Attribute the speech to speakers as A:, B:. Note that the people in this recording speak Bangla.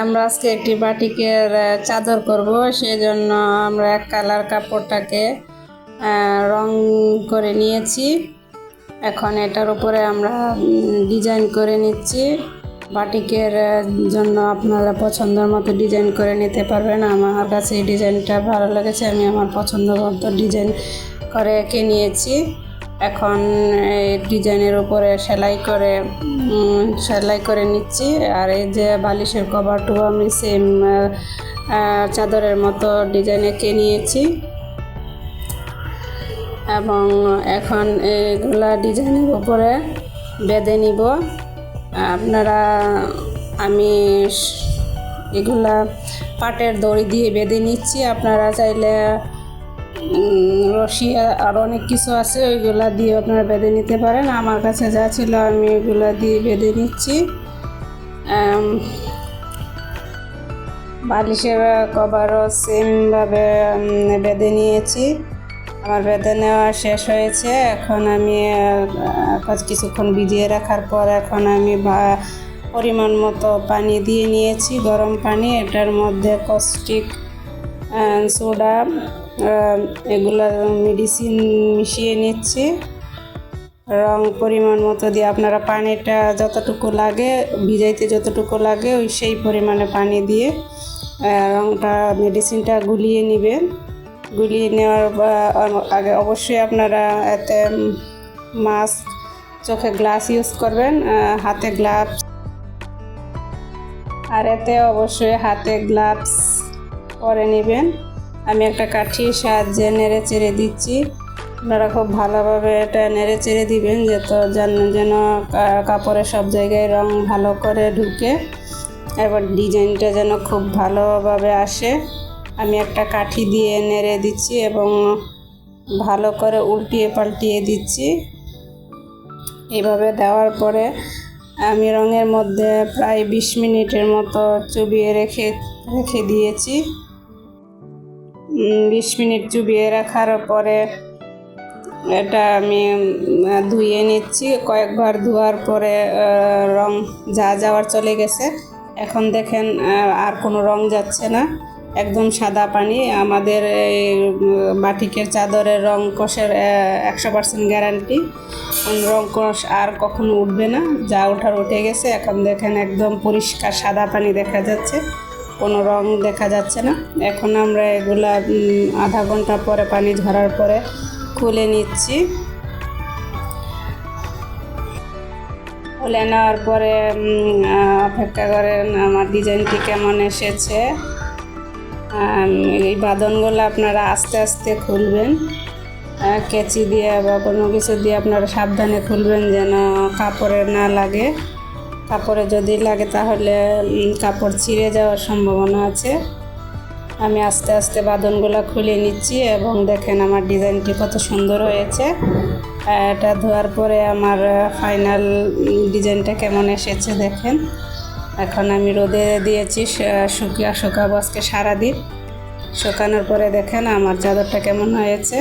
A: আমরা আজকে একটি বাটিকের চাদর করব, সেজন্য আমরা এক কালার কাপড়টাকে রং করে নিয়েছি। এখন এটার উপরে আমরা ডিজাইন করে নিচ্ছি। বাটিকের জন্য আপনারা পছন্দের মতো ডিজাইন করে নিতে পারবেন। আমার কাছে এই ডিজাইনটা ভালো লেগেছে, আমি আমার পছন্দ মতো ডিজাইন করে এঁকে নিয়েছি। এখন এই ডিজাইনের উপরে সেলাই করে সেলাই করে নিচ্ছি। আর এই যে বালিশের কভারটুকু আমি সেম চাদরের মতো ডিজাইন এঁকে নিয়েছি। এবং এখন এগুলা ডিজাইনের উপরে বেঁধে নিব। আপনারা, আমি এগুলা পাটের দড়ি দিয়ে বেঁধে নিচ্ছি। আপনারা চাইলে রশি আর অনেক কিছু আছে, ওইগুলা দিয়ে আপনারা বেঁধে নিতে পারেন। আমার কাছে যা ছিল আমি ওইগুলা দিয়ে বেঁধে নিচ্ছি। বালিশের কভারও সেমভাবে বেঁধে নিয়েছি। আমার বেঁধে নেওয়া শেষ হয়েছে। এখন আমি কিছুক্ষণ ভিজিয়ে রাখার পর এখন আমি পরিমাণ মতো পানি দিয়ে নিয়েছি। গরম পানি, এটার মধ্যে কস্টিক সোডা এগুলো মেডিসিন মিশিয়ে নিচ্ছি। রং পরিমাণ মতো দিয়ে আপনারা পানিটা যতটুকু লাগে, ভিজাইতে যতটুকু লাগে, ওই সেই পরিমাণে পানি দিয়ে রংটা মেডিসিনটা গুলিয়ে নেবেন। গুলিয়ে নেওয়ার আগে অবশ্যই আপনারা এতে মাস্ক চোখে গ্লাস ইউজ করবেন হাতে গ্লাভস আর এতে অবশ্যই হাতে গ্লাভস পরে নেবেন। আমি একটা কাঠির সাহায্যে নেড়ে চেড়ে দিচ্ছি। আপনারা খুব ভালোভাবে এটা নেড়ে চেড়ে দিবেন, যত যেন যেন কা- কাপড়ের সব জায়গায় রং ভালো করে ঢুকে। এবার ডিজাইনটা যেন খুব ভালোভাবে আসে। আমি একটা কাঠি দিয়ে নেড়ে দিচ্ছি এবং ভালো করে উল্টিয়ে পাল্টিয়ে দিচ্ছি। এইভাবে দেওয়ার পরে আমি রঙের মধ্যে প্রায় বিশ মিনিটের মতো চুবিয়ে রেখে রেখে দিয়েছি। বিশ মিনিট চুবিয়ে রাখার পরে এটা আমি ধুয়ে নিচ্ছি। কয়েকবার ধোয়ার পরে রং যা যাওয়ার চলে গেছে। এখন দেখেন আর কোনো রং যাচ্ছে না। একদম সাদা পানি। আমাদের এই বাটিকের চাদরের রং কষের একশো পার্সেন্ট গ্যারান্টি। রং কষ আর কখনো উঠবে না। যা ওঠার উঠে গেছে। এখন দেখেন, একদম পরিষ্কার সাদা পানি দেখা যাচ্ছে। কোনো রং দেখা যাচ্ছে না। এখন আমরা এগুলা আধা ঘণ্টা পরে পানি ঝরার পরে খুলে নিচ্ছি। খুলে নেওয়ার পরে অপেক্ষা করেন আমার ডিজাইনটি কেমন এসেছে। এই বাঁধনগুলো আপনারা আস্তে আস্তে খুলবেন। কেচি দিয়ে বা কোনো কিছু দিয়ে আপনারা সাবধানে খুলবেন যেন কাপড়ে না লাগে। কাপড়ে যদি লাগে তাহলে কাপড় ছিঁড়ে যাওয়ার সম্ভাবনা আছে। আমি আস্তে আস্তে বাঁধনগুলো খুলে নিচ্ছি এবং দেখেন আমার ডিজাইনটি কত সুন্দর হয়েছে। এটা ধোয়ার পরে আমার ফাইনাল ডিজাইনটা কেমন এসেছে দেখেন। এখন আমি রোদে দিয়েছি শুকিয়ে, শুকাবো আজকে সারাদিন। শুকানোর পরে দেখেন আমার চাদরটা কেমন হয়েছে।